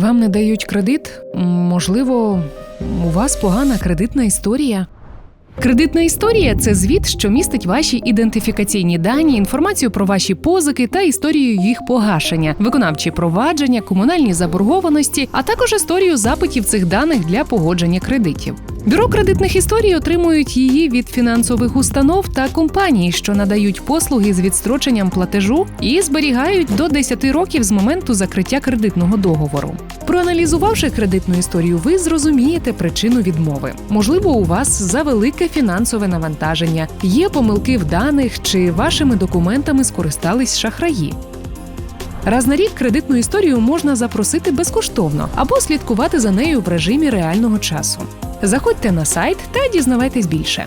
Вам не дають кредит? Можливо, у вас погана кредитна історія. Кредитна історія це звіт, що містить ваші ідентифікаційні дані, інформацію про ваші позики та історію їх погашення, виконавчі провадження, комунальні заборгованості, а також історію запитів цих даних для погодження кредитів. Бюро кредитних історій отримують її від фінансових установ та компаній, що надають послуги з відстроченням платежу і зберігають до 10 років з моменту закриття кредитного договору. Проаналізувавши кредитну історію, ви зрозумієте причину відмови. Можливо, у вас завелике фінансове навантаження, є помилки в даних чи вашими документами скористались шахраї. Раз на рік кредитну історію можна запросити безкоштовно або слідкувати за нею в режимі реального часу. Заходьте на сайт та дізнавайтесь більше.